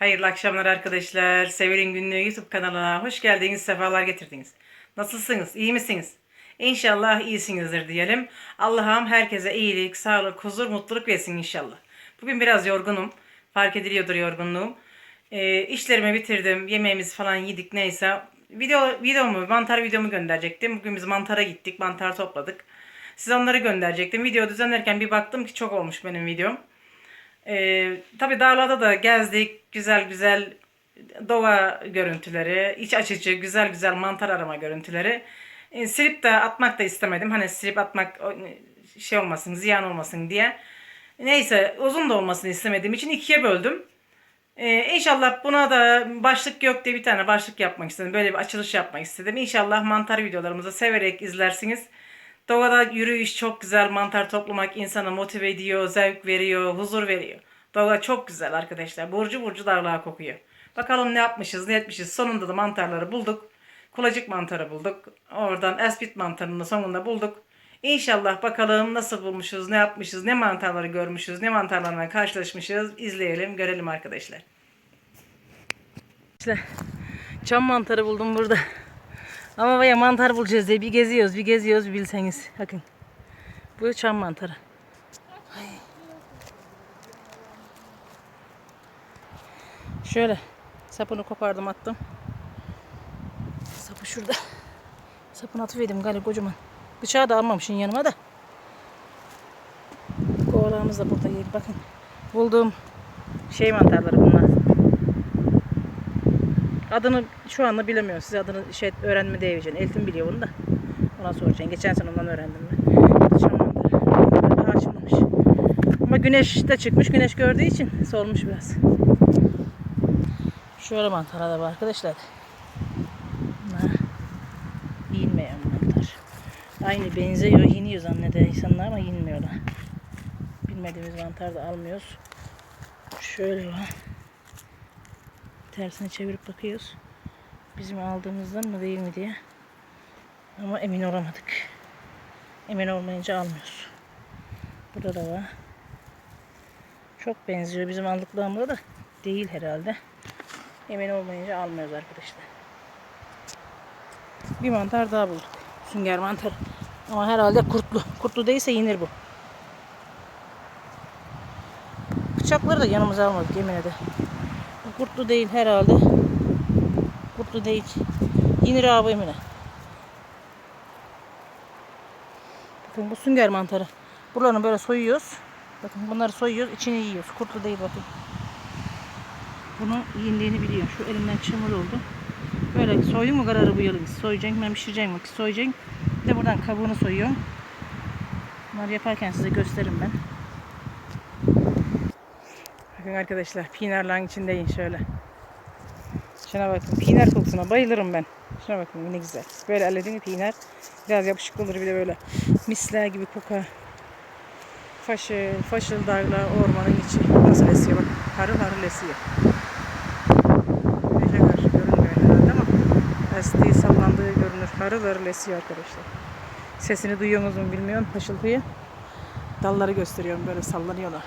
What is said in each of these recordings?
Hayırlı akşamlar arkadaşlar. Sever'in Günlüğü YouTube kanalına hoş geldiniz, sefalar getirdiniz. Nasılsınız, iyi misiniz? İnşallah iyisinizdir diyelim. Allah'ım herkese iyilik, sağlık, huzur, mutluluk versin inşallah. Bugün biraz yorgunum. Fark ediliyordur yorgunluğum. Ee, işlerimi bitirdim, yemeğimizi falan yedik neyse. Video, videomu, mantar videomu gönderecektim. Bugün biz mantara gittik, mantar topladık. Size onları gönderecektim. Video düzenlerken bir baktım ki çok olmuş benim videom. Ee, tabii dağlarda da gezdik. Güzel güzel doğa görüntüleri, iç açıcı, güzel güzel mantar arama görüntüleri. Ee, silip de atmak da istemedim. Hani silip atmak şey olmasın, ziyan olmasın diye. Neyse uzun da olmasını istemediğim için ikiye böldüm. Ee, inşallah buna da başlık yok diye bir tane başlık yapmak istedim. Böyle bir açılış yapmak istedim. İnşallah mantar videolarımızı severek izlersiniz. Doğada yürüyüş çok güzel. Mantar toplamak insanı motive ediyor, zevk veriyor, huzur veriyor. Doğa çok güzel arkadaşlar. Burcu burcu darlığa kokuyor. Bakalım ne yapmışız, ne etmişiz. Sonunda da mantarları bulduk. Kulacık mantarı bulduk. Oradan espit mantarını da sonunda bulduk. İnşallah bakalım nasıl bulmuşuz, ne yapmışız, ne mantarları görmüşüz, ne mantarlarla karşılaşmışız. İzleyelim, görelim arkadaşlar. İşte çam mantarı buldum burada. Ama baya mantar bulacağız diye bir geziyoruz, bir geziyoruz bir bilseniz. Bakın. Bu çam mantarı. Şöyle sapını kopardım attım. Sapı şurada. Sapını atıverdim galiba kocaman. Bıçağı da almamışım yanıma da. Kovalarımız da burada yer. Bakın. Bulduğum şey mantarları bunlar. Adını şu anda bilemiyorum. Size adını şey öğrenme diyeceğim. Eltim biliyor bunu da. Ona soracağım. Geçen sene ondan öğrendim ben. Daha açılmamış. Ama güneş de çıkmış. Güneş gördüğü için solmuş biraz. Şöyle mantar da var arkadaşlar. Bunlar yenmeyen mantar. Aynı benziyor. Yeniyor zanneder insanlar ama yenmiyorlar. Bilmediğimiz mantar da almıyoruz. Şöyle var. Tersini çevirip bakıyoruz. Bizim aldığımızdan mı değil mi diye. Ama emin olamadık. Emin olmayınca almıyoruz. Burada da var. Çok benziyor bizim aldıklarımıza da değil herhalde. Emin olmayınca almıyoruz arkadaşlar. Bir mantar daha bulduk. Sünger mantar. Ama herhalde kurtlu. Kurtlu değilse yenir bu. Bıçakları da yanımıza almadık yemin ederim. Kurtlu değil herhalde. Kurtlu değil. Yenir abi emine. Bakın bu sünger mantarı. Buralarını böyle soyuyoruz. Bakın bunları soyuyoruz. içini yiyoruz. Kurtlu değil bakın. Bunu yendiğini biliyor. Şu elimden çamur oldu. Böyle soydum mu kararı bu yılın. Soyacağım ben pişireceğim. Bak soyacağım. Bir de buradan kabuğunu soyuyorum. Bunları yaparken size gösteririm ben. Bakın arkadaşlar pinarların içindeyim şöyle. Şuna bakın pinar kokusuna bayılırım ben. Şuna bakın ne güzel. Böyle elledin mi pinar biraz yapışık olur bir de böyle misler gibi kokar. Faşıl, faşıl dağlar ormanın içi. Nasıl esiyor bak. Harıl harıl esiyor. Güneşe karşı görünmüyor herhalde ama estiği sallandığı görünür. Harıl harıl esiyor arkadaşlar. Sesini duyuyorsunuz mu bilmiyorum faşıltıyı. Dalları gösteriyorum böyle sallanıyorlar.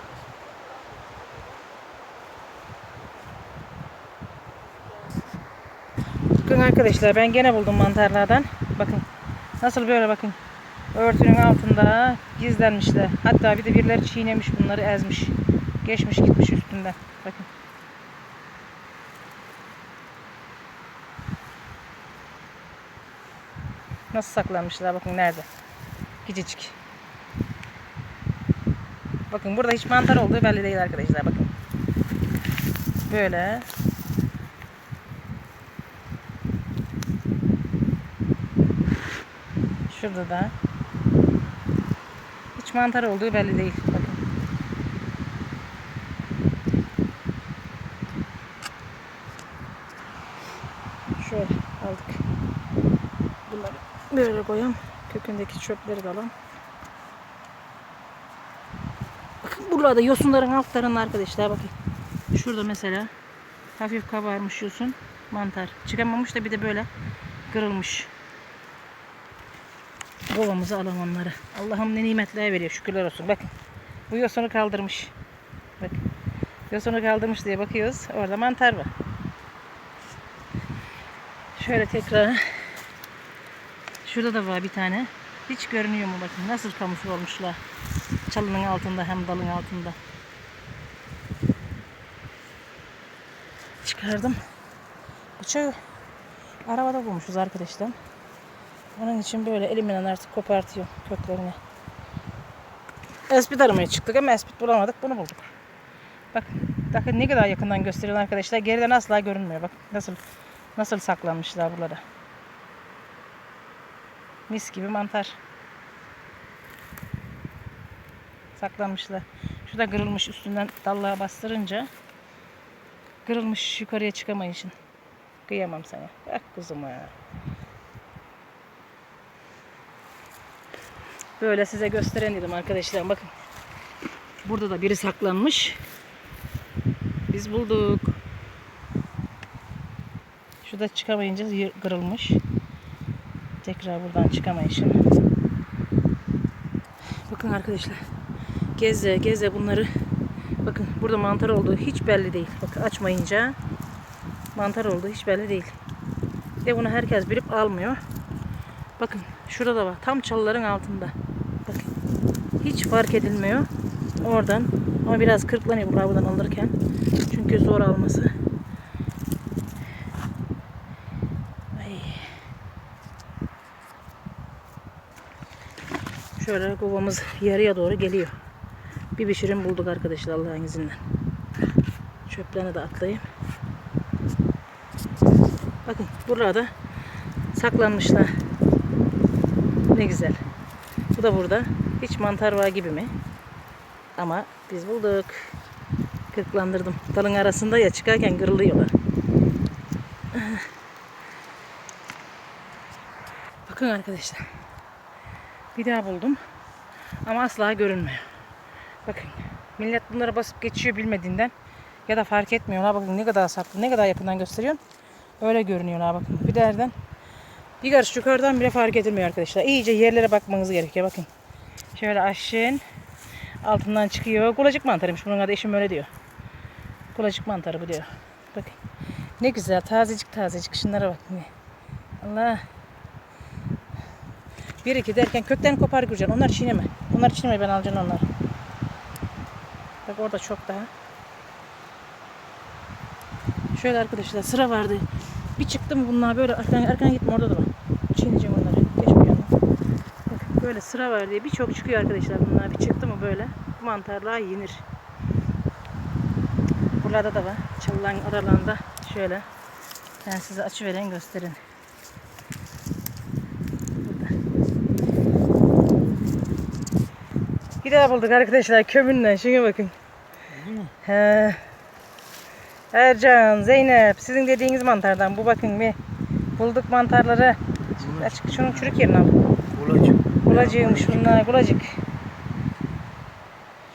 Arkadaşlar ben gene buldum mantarlardan. Bakın nasıl böyle bakın. Örtünün altında gizlenmişler. Hatta bir de birileri çiğnemiş bunları ezmiş. Geçmiş gitmiş üstünden. Bakın. Nasıl saklanmışlar bakın nerede. Küçücük. Bakın burada hiç mantar olduğu belli değil arkadaşlar bakın. Böyle Şurada da. Hiç mantar olduğu belli değil. Bakın. Şöyle aldık. Bunları böyle koyalım. Kökündeki çöpleri de alalım. Bakın buralarda yosunların altlarında arkadaşlar bakın. Şurada mesela hafif kabarmış yosun mantar. Çıkamamış da bir de böyle kırılmış. Kovamıza alalım onları. Allah'ım ne nimetler veriyor. Şükürler olsun. Bakın. Bu yosunu kaldırmış. Bakın. Yosunu kaldırmış diye bakıyoruz. Orada mantar var. Şöyle tekrar. Şurada da var bir tane. Hiç görünüyor mu bakın nasıl kamufle olmuşlar. Çalının altında hem dalın altında. Çıkardım. Bıçağı arabada bulmuşuz arkadaşlar. Onun için böyle elimle artık kopartıyor köklerini. Espit aramaya çıktık ama espit bulamadık. Bunu bulduk. Bak, bakın ne kadar yakından gösteriyor arkadaşlar. Geriden asla görünmüyor. Bak nasıl nasıl saklanmışlar buralara. Mis gibi mantar. Saklanmışlar. Şurada kırılmış üstünden dallığa bastırınca kırılmış yukarıya çıkamayışın. Kıyamam sana. Bak kuzum Böyle size gösteren dedim arkadaşlar. Bakın. Burada da biri saklanmış. Biz bulduk. Şurada çıkamayınca kırılmış. Tekrar buradan çıkamayışım. Bakın arkadaşlar. Geze geze bunları. Bakın burada mantar olduğu hiç belli değil. Bakın açmayınca mantar olduğu hiç belli değil. Ve bunu herkes bilip almıyor. Bakın şurada da var. Tam çalıların altında. Bakın. Hiç fark edilmiyor. Oradan. Ama biraz kırklanıyor bunlar buradan alırken. Çünkü zor alması. Ay. Şöyle kovamız yarıya doğru geliyor. Bir pişirim bulduk arkadaşlar Allah'ın izniyle. Çöplerini de atlayayım. Bakın burada saklanmışlar. Ne güzel. Bu da burada. Hiç mantar var gibi mi? Ama biz bulduk. Kırklandırdım. Dalın arasında ya çıkarken kırılıyorlar. Bakın arkadaşlar. Bir daha buldum. Ama asla görünmüyor. Bakın. Millet bunlara basıp geçiyor bilmediğinden. Ya da fark etmiyorlar. Bakın ne kadar saklı, ne kadar yakından gösteriyorum. Öyle görünüyorlar bakın. Bir derden bir karış yukarıdan bile fark edilmiyor arkadaşlar. İyice yerlere bakmanız gerekiyor. Bakın. Şöyle aşın altından çıkıyor. Kulacık mantarıymış. Bunun adı eşim öyle diyor. Kulacık mantarı bu diyor. Bakın. Ne güzel. Tazecik tazecik. Şunlara bakın. Allah. Bir iki derken kökten kopar göreceksin. Onlar çiğneme. Onlar çiğneme ben alacağım onları. Bak orada çok daha. Şöyle arkadaşlar sıra vardı. Bir çıktım bunlar böyle arkana, arkana gitme orada da var. Çiğneyeceğim onları. Geç bir yandan. Bak böyle sıra var diye birçok çıkıyor arkadaşlar bunlar. Bir çıktı mı böyle bu mantarlar yenir. Buralarda da var. Çalıların aralarında şöyle. Ben size açı veren gösterin. Daha bulduk arkadaşlar kömürle. Şuna bakın. He. Ercan, Zeynep sizin dediğiniz mantardan bu bakın bir bulduk mantarları. Açık şunun çürük yerini al. Bulacık. Kulacığıymış bunlar kulacık.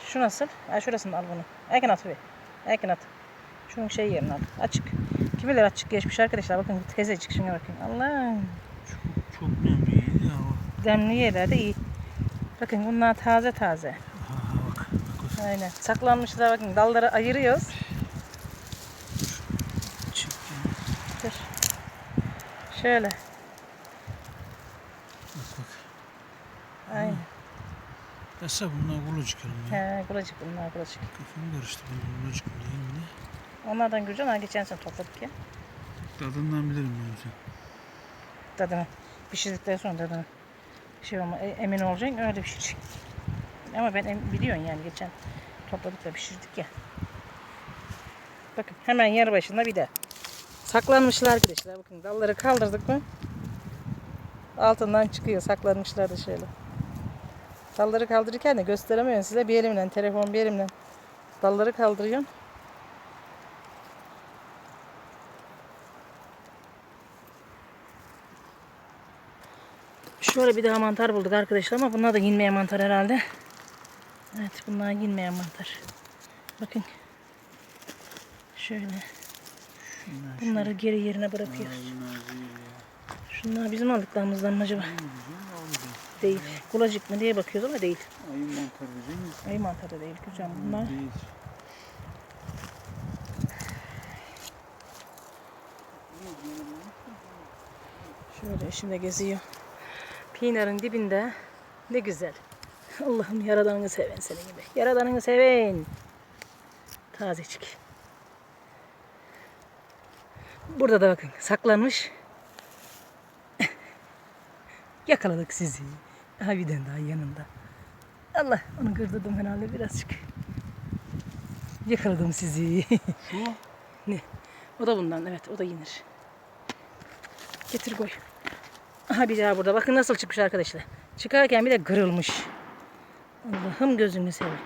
Şu nasıl? Ha şurasını al bunu. Erken at bir. Erken at. Şunun şey yerini al. Açık. Kimiler açık geçmiş arkadaşlar bakın tezecik şuna bakın. Allah. Çok nemliydi ya o. Demli yerlerde iyi. Bakın bunlar taze taze. Ha, bak. bak Aynen. Saklanmışlar bakın dalları ayırıyoruz. Dur. Şöyle. Bak bak. Aynen. Esa bunlar bulacık herhalde. He, kulacık bunlar kulacık. Kafam karıştı. Ben bulacık mı değil mi? Onlardan göreceksin. Ha geçen sene topladık ya. Tadından bilirim ben sen. Tadını. Pişirdikten sonra tadını. Şey olma, e- emin olacaksın öyle pişireceksin. Ama ben em- biliyorsun yani geçen topladık da pişirdik ya. Bakın hemen yarı başında bir de. Saklanmışlar arkadaşlar. Bakın dalları kaldırdık mı? Altından çıkıyor. Saklanmışlar da şöyle. Dalları kaldırırken de gösteremiyorum size. Bir elimle, telefon bir elimle dalları kaldırıyorum. Şöyle bir daha mantar bulduk arkadaşlar ama bunlar da yenmeyen mantar herhalde. Evet bunlar yenmeyen mantar. Bakın. Şöyle. Şunlar Bunları geri yerine bırakıyoruz. Şunlar bizim aldıklarımızdan mı acaba? Değil. Kulacık mı diye bakıyoruz ama değil. Ayı mantarı değil mi? Ayı mantarı değil hocam bunlar. Değil. Şöyle eşim de geziyor. Pinarın dibinde ne güzel. Allah'ım yaradanını seven senin gibi. Yaradanını seven. Tazecik. Burada da bakın saklanmış Yakaladık sizi. Aha bir tane daha yanında. Allah onu kırdırdım herhalde birazcık. Yakaladım sizi. Şu ne? O da bundan evet o da yenir. Getir koy. Aha bir daha burada. Bakın nasıl çıkmış arkadaşlar. Çıkarken bir de kırılmış. Allah'ım gözünü seveyim.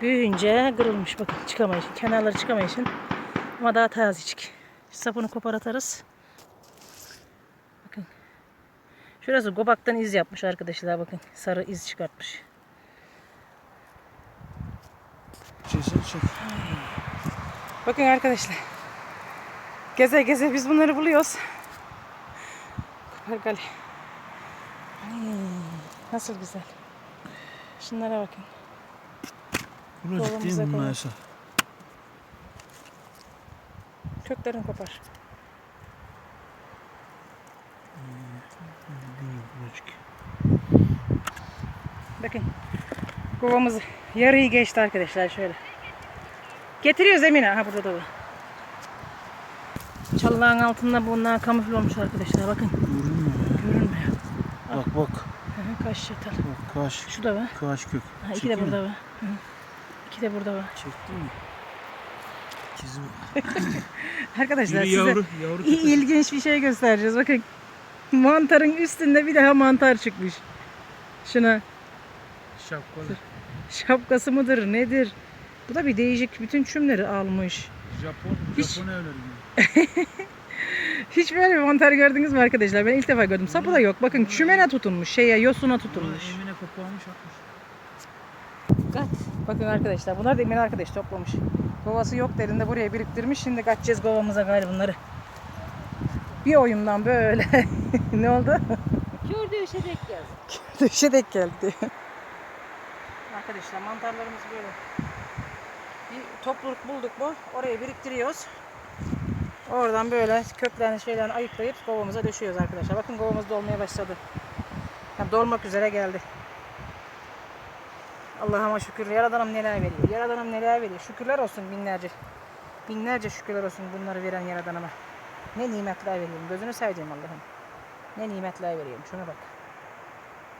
Büyüyünce kırılmış. Bakın çıkamayış. Kenarları çıkamayışın. Ama daha tazecik. Sapını kopar atarız. Bakın. Şurası gobaktan iz yapmış arkadaşlar. Bakın sarı iz çıkartmış. çeşit çek. Bakın arkadaşlar. Geze geze biz bunları buluyoruz. Kopargali. Nasıl güzel. Şunlara bakın. Burası değil mi. Maysa? Köklerini kopar. Bakın. Kovamız yarıyı geçti arkadaşlar şöyle. Getiriyoruz Emine. Ha burada da var. Çalıların altında bunlar kamufle olmuş arkadaşlar. Bakın. Görünmüyor. Görünmüyor. Bak bak. Hı, Kaş çatal. Bak kaş. Şu da var. Kaş kök. Ha, iki de Çekeyim mi? burada var. Hı. İki de burada var. Çektin mi? İkizi Arkadaşlar Biri size yavru, yavru ilginç bir şey göstereceğiz. Bakın mantarın üstünde bir daha mantar çıkmış. Şuna Şapkalı. şapkası mıdır nedir? Bu da bir değişik bütün çümleri almış. Japon, Hiç- Japon evleri. Hiç böyle bir mantar gördünüz mü arkadaşlar? Ben ilk defa gördüm. Sapı da yok. Bakın çümene tutunmuş. Şeye yosuna tutunmuş. Emine koparmış atmış. Kat. Bakın arkadaşlar bunlar da Emin arkadaş toplamış. Kovası yok derinde buraya biriktirmiş. Şimdi kaçacağız kovamıza gayrı bunları. Bir oyundan böyle. ne oldu? Gördüğü şey denk geldi. Döşe denk geldi. Arkadaşlar mantarlarımız böyle. Bir topluluk bulduk mu oraya biriktiriyoruz. Oradan böyle köklerini şeylerini ayıklayıp kovamıza döşüyoruz arkadaşlar. Bakın kovamız dolmaya başladı. Yani dolmak üzere geldi. Allah'ıma şükür. Yaradanım neler veriyor. Yaradanım neler veriyor. Şükürler olsun binlerce. Binlerce şükürler olsun bunları veren Yaradanıma. Ne nimetler veriyorum. Gözünü seveceğim Allah'ım. Ne nimetler veriyorum. Şuna bak.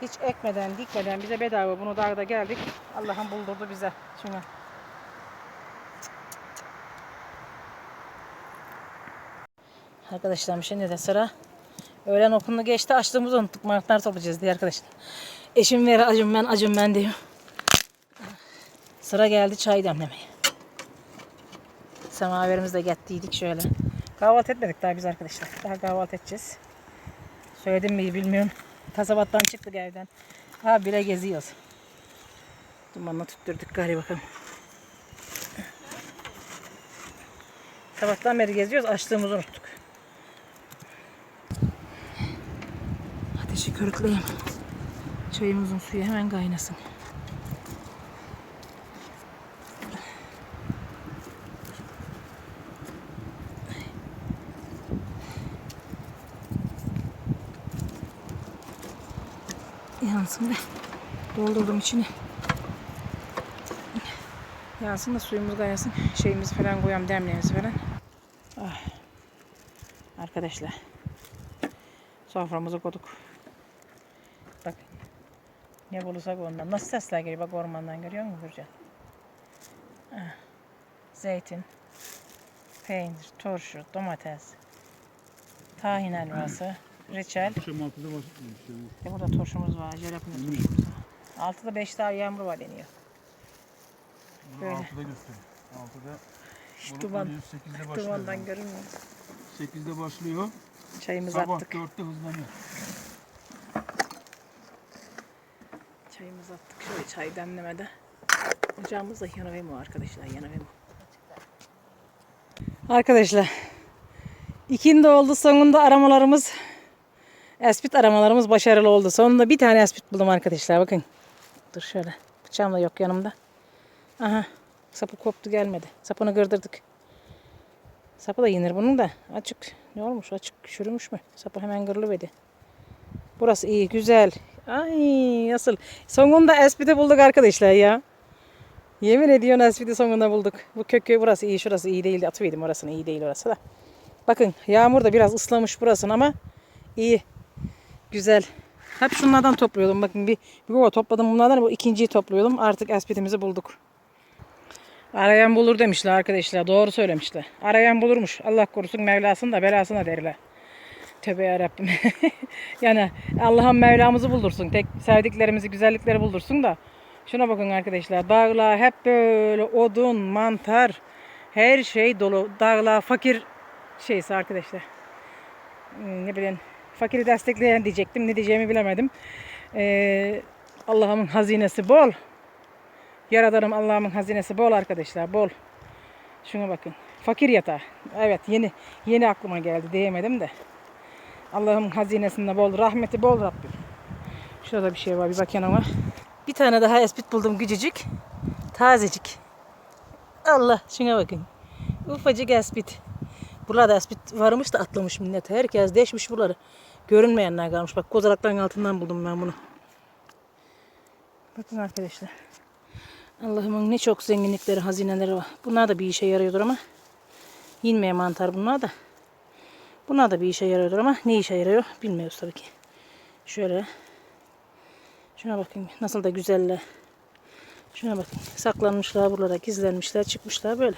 Hiç ekmeden, dikmeden bize bedava bunu dağda geldik. Allah'ım buldurdu bize. Şuna. Arkadaşlar şimdi de sıra öğlen okulunu geçti. Açlığımızı unuttuk. Mantar toplayacağız diye arkadaşlar. Eşim ver acım ben acım ben diyor. Sıra geldi çay demlemeye. Semaverimizi de gettiydik şöyle. Kahvaltı etmedik daha biz arkadaşlar. Daha kahvaltı edeceğiz. Söyledim mi bilmiyorum. Kasabattan çıktık evden. Ha bile geziyoruz. Dumanla tutturduk galiba bakalım. Sabahtan beri geziyoruz. Açlığımızı unuttuk. Ateşi körükleyeyim. Çayımızın suyu hemen kaynasın. Yansın be. Doldurdum içine. Yansın da suyumuz kaynasın. Şeyimiz falan koyalım demliğimiz falan. Ah. Arkadaşlar. Soframızı koyduk. Bak. Ne bulursak ondan. Nasıl sesler geliyor bak ormandan görüyor musun Gürcan? Ah. Zeytin. Peynir, turşu, domates. Tahin helvası. Reçel. Akşam altıda başlıyor. E burada turşumuz var, jalapeno turşumuz var. Altıda beş daha yağmur var deniyor. Böyle. Altıda gösteriyor. Altıda Şu duman, 8'de başlıyor. dumandan görünmüyor. 8'de başlıyor. Çayımızı Sabah attık. 4'te hızlanıyor. Çayımızı attık şöyle çay demlemede. Ocağımız da yanavemo arkadaşlar yanavemo. Arkadaşlar ikindi oldu sonunda aramalarımız espit aramalarımız başarılı oldu. Sonunda bir tane espit buldum arkadaşlar bakın. Dur şöyle bıçağım da yok yanımda. Aha sapı koptu gelmedi. Sapını kırdırdık. Sapı da yenir bunun da. Açık Ne olmuş açık çürümüş mü? Sapı hemen kırılıverdi. Burası iyi güzel. Ay nasıl? Sonunda espide bulduk arkadaşlar ya. Yemin ediyorum espide sonunda bulduk. Bu kökü burası iyi şurası iyi değil. Atıverdim orasını iyi değil orası da. Bakın yağmur da biraz ıslamış burasını ama iyi. Güzel. Hep şunlardan topluyordum. Bakın bir, bir kova topladım bunlardan. Bu ikinciyi topluyordum. Artık espitimizi bulduk. Arayan bulur demişler arkadaşlar. Doğru söylemişler. Arayan bulurmuş. Allah korusun Mevlasını da belasını derler. Tövbe yarabbim. yani Allah'ın Mevlamızı buldursun. Tek sevdiklerimizi, güzellikleri buldursun da. Şuna bakın arkadaşlar. Dağlar hep böyle odun, mantar, her şey dolu. Dağlar fakir şeysi arkadaşlar. Hmm, Ne bileyim fakiri destekleyen diyecektim. Ne diyeceğimi bilemedim. Ee, Allah'ımın hazinesi bol. Yaradanım Allah'ımın hazinesi bol arkadaşlar bol. Şuna bakın. Fakir yatağı. Evet yeni yeni aklıma geldi diyemedim de. Allah'ın hazinesinde bol rahmeti bol Rabbim. Şurada bir şey var bir bakın ama. Bir tane daha espit buldum küçücük. Tazecik. Allah şuna bakın. Ufacık espit. Burada espit varmış da atlamış millet. Herkes deşmiş buraları. Görünmeyenler kalmış. Bak kozalakların altından buldum ben bunu. Bakın arkadaşlar. Allah'ımın ne çok zenginlikleri, hazineleri var. Bunlar da bir işe yarıyordur ama. Yinmeye mantar bunlar da. Bunlar da bir işe yarıyordur ama ne işe yarıyor bilmiyoruz tabii ki. Şöyle. Şuna bakın nasıl da güzeller. Şuna bakın saklanmışlar buralara gizlenmişler çıkmışlar böyle.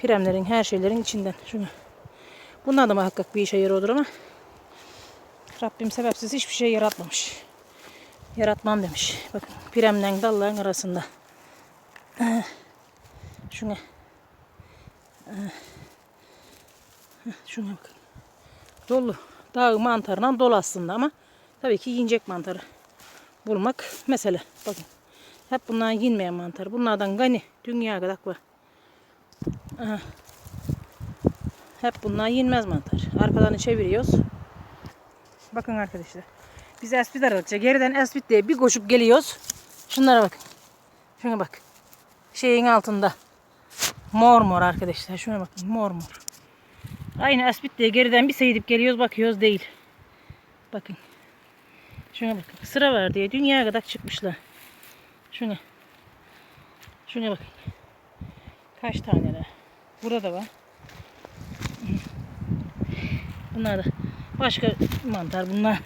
Piremlerin her şeylerin içinden. Şuna. Bunlar da muhakkak bir işe yarıyordur ama Rabbim sebepsiz hiçbir şey yaratmamış. Yaratmam demiş. Bakın piremden dalların arasında. Şuna. Şuna bakın. Dolu. Dağ mantarından dolu aslında ama tabii ki yiyecek mantarı bulmak mesele. Bakın. Hep bunlar yenmeyen mantar. Bunlardan gani dünya kadar var. Aha. Hep bunlar yenmez mantar. Arkalarını çeviriyoruz. Bakın arkadaşlar. Biz espit aradıkça geriden espit diye bir koşup geliyoruz. Şunlara bakın. Şuna bak. Şeyin altında. Mor mor arkadaşlar. Şuna bakın. Mor mor. Aynı espit diye geriden bir seyredip geliyoruz bakıyoruz değil. Bakın. Şuna bakın. Sıra var diye dünya kadar çıkmışlar. Şuna. Şuna bakın. Kaç taneler. Burada da var. Bunlar da başka mantar. Bunlar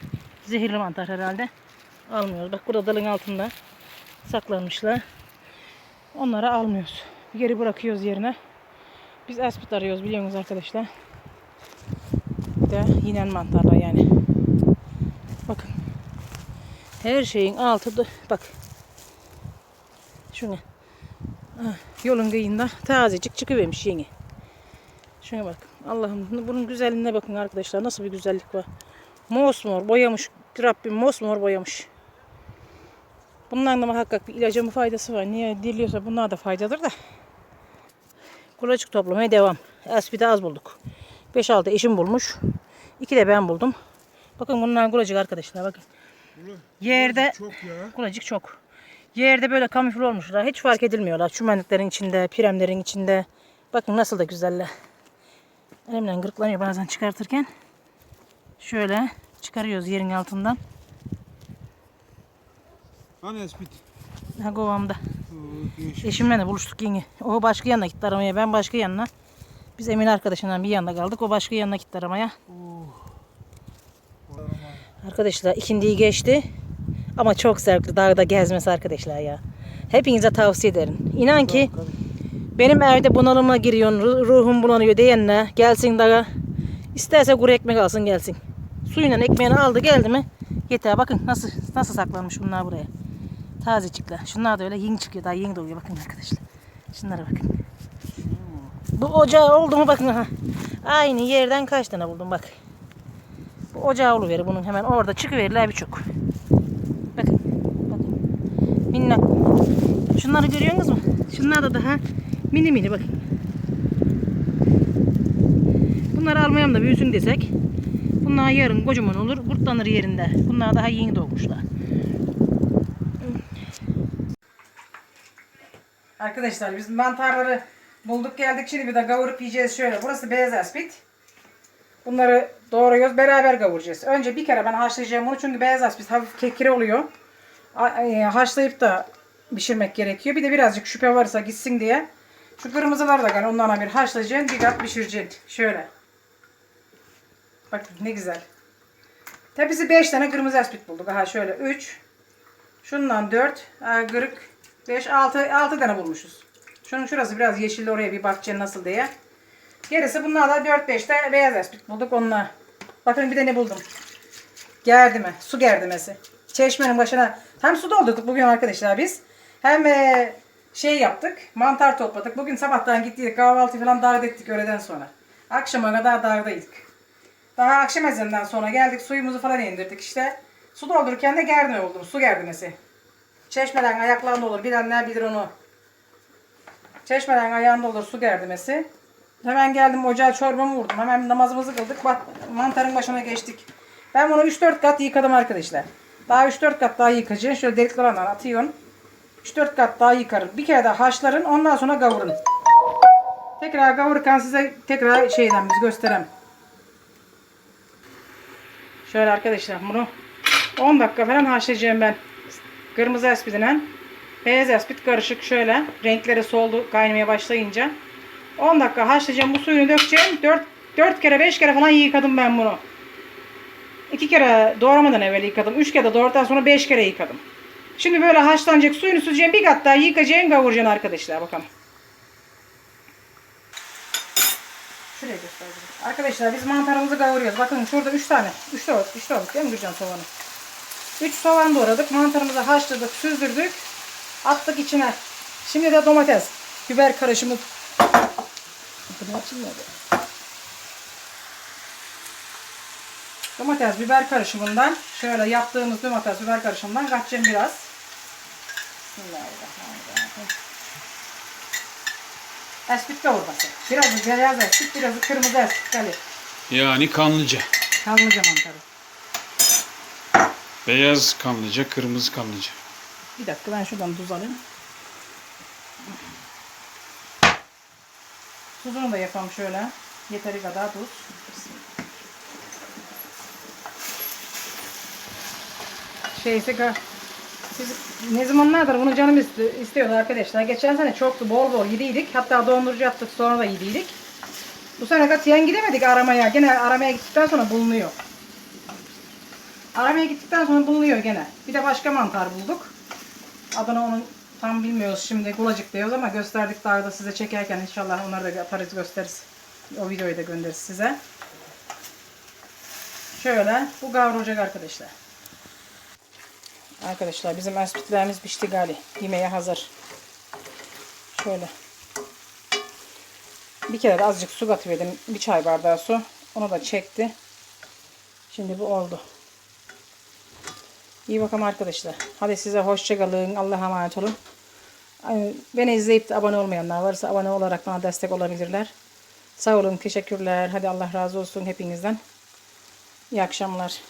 zehirli mantar herhalde. Almıyoruz. Bak burada dalın altında saklanmışlar. Onları almıyoruz. Geri bırakıyoruz yerine. Biz aspit arıyoruz biliyorsunuz arkadaşlar. De yinen mantarlar yani. Bakın. Her şeyin altı da bak. Şuna. Ah, Yolun kıyında tazecik çıkıvermiş yeni. Şuna bak. Allah'ım bunun güzelliğine bakın arkadaşlar. Nasıl bir güzellik var. Mosmor boyamış. Rabbim mosmor boyamış. Bunların da muhakkak bir ilaca mı faydası var. Niye diliyorsa bunlar da faydadır da. Kulacık toplamaya devam. Aspide az bulduk. 5-6 eşim bulmuş. 2 de ben buldum. Bakın bunlar kulacık arkadaşlar bakın. Yerde Çok ya. kulacık çok. Yerde böyle kamufle olmuşlar. Hiç fark edilmiyorlar. Çümenliklerin içinde, piremlerin içinde. Bakın nasıl da güzeller. Elimden gırtlanıyor bazen çıkartırken. Şöyle çıkarıyoruz yerin altından. Hani espit. Ha kovamda. Eşimle de buluştuk yenge. O başka yanına gitti aramaya. Ben başka yanına. Biz Emin arkadaşından bir yanında kaldık. O başka yanına gitti aramaya. Arkadaşlar ikindiyi geçti. Ama çok zevkli dağda gezmesi arkadaşlar ya. Hepinize tavsiye ederim. İnan ki benim evde bunalıma giriyorsun, ru- ruhum bulanıyor diyenle gelsin dağa. İsterse kuru ekmek alsın gelsin. Suyla ekmeğini aldı geldi mi yeter. Bakın nasıl nasıl saklanmış bunlar buraya. Tazecikler. Şunlar da öyle yeni çıkıyor. Daha yeni doğuyor. Bakın arkadaşlar. Şunlara bakın. Bu ocağı oldu mu bakın ha. Aynı yerden kaç tane buldum bak. Bu ocağı oluverir bunun hemen orada çıkıverirler birçok. Bakın. Bakın. Minnak. Şunları görüyorsunuz mu? Şunlar da daha mini mini bakın. Bunları almayalım da büyüsün desek. Bunlar yarın kocaman olur. Kurtlanır yerinde. Bunlar daha yeni doğmuşlar. Arkadaşlar biz mantarları bulduk geldik. Şimdi bir de kavurup yiyeceğiz şöyle. Burası beyaz aspit. Bunları doğruyoruz. Beraber kavuracağız. Önce bir kere ben haşlayacağım onu. Çünkü beyaz aspis hafif kekire oluyor. E, haşlayıp da pişirmek gerekiyor. Bir de birazcık şüphe varsa gitsin diye. Şu kırmızıları da gel onlarla bir haşlayacaksın. Bir kat pişireceksin. Şöyle. Bakın ne güzel. Tepesi 5 tane kırmızı aspit bulduk. Aha şöyle 3. Şundan 4. Kırık 5, 6, 6 tane bulmuşuz. Şunun şurası biraz yeşilli oraya bir bakacaksın nasıl diye. Gerisi bunlarla 4-5 de beyaz aspit bulduk onunla. Bakın bir de ne buldum. Gerdime. Su gerdimesi. Çeşmenin başına hem su doldurduk bugün arkadaşlar biz. Hem e, şey yaptık. Mantar topladık. Bugün sabahtan gittik kahvaltı falan davet ettik öğleden sonra. Akşama kadar dağdaydık. Daha akşam ezanından sonra geldik suyumuzu falan indirdik işte. Su doldururken de gerdime buldum. Su gerdimesi. Çeşmeden ayaklarında olur. Bilenler bilir onu. Çeşmeden ayağında olur su gerdimesi. Hemen geldim ocağa çorbamı vurdum. Hemen namazımızı kıldık. Bak mantarın başına geçtik. Ben bunu 3-4 kat yıkadım arkadaşlar. Daha 3-4 kat daha yıkacaksın. Şöyle deliklerden atıyorsun. 3-4 kat daha yıkarım. Bir kere daha haşların. Ondan sonra kavurun. Tekrar kavururken size tekrar şeyden biz göstereyim. Şöyle arkadaşlar bunu 10 dakika falan haşlayacağım ben. Kırmızı aspidine beyaz aspid karışık şöyle. Renkleri soldu kaynamaya başlayınca. 10 dakika haşlayacağım. Bu suyunu dökeceğim. 4, 4 kere 5 kere falan yıkadım ben bunu. 2 kere doğramadan evvel yıkadım. 3 kere de doğradıktan sonra 5 kere yıkadım. Şimdi böyle haşlanacak suyunu süzeceğim. Bir kat daha yıkayacağım kavuracaksın arkadaşlar. Bakalım. Şuraya göstereceğim. Arkadaşlar biz mantarımızı kavuruyoruz. Bakın şurada 3 tane. 3 doğradık. 3 doğradık değil mi Gürcan soğanı? 3 soğan doğradık. Mantarımızı haşladık, süzdürdük. Attık içine. Şimdi de domates, biber karışımı. Bunu açılmıyor. Domates, biber karışımından şöyle yaptığımız domates, biber karışımından kaçacağım biraz. Bismillahirrahmanirrahim. Espit kavurması. Biraz beyaz espit, biraz kırmızı espit. Gelin. Yani kanlıca. Kanlıca mantarı. Beyaz kanlıca, kırmızı kanlıca. Bir dakika ben şuradan tuz alayım. Tuzunu da yapalım şöyle. Yeteri kadar tuz. Şeyse siz ne zamanlardır bunu canım isti- istiyordu arkadaşlar. Geçen sene çoktu bol bol yediydik. Hatta dondurucu attık sonra da yediydik. Bu sene katiyen gidemedik aramaya. Gene aramaya gittikten sonra bulunuyor. Aramaya gittikten sonra bulunuyor gene. Bir de başka mantar bulduk. Adını onun tam bilmiyoruz şimdi. Kulacık diyoruz ama gösterdik daha da size çekerken inşallah onları da atarız gösteririz. O videoyu da göndeririz size. Şöyle bu kavrulacak arkadaşlar. Arkadaşlar bizim aspitlerimiz pişti gali. Yemeğe hazır. Şöyle. Bir kere de azıcık su katıverdim. Bir çay bardağı su. Onu da çekti. Şimdi bu oldu. İyi bakalım arkadaşlar. Hadi size hoşça kalın. Allah'a emanet olun. Beni izleyip de abone olmayanlar varsa abone olarak bana destek olabilirler. Sağ olun. Teşekkürler. Hadi Allah razı olsun hepinizden. İyi akşamlar.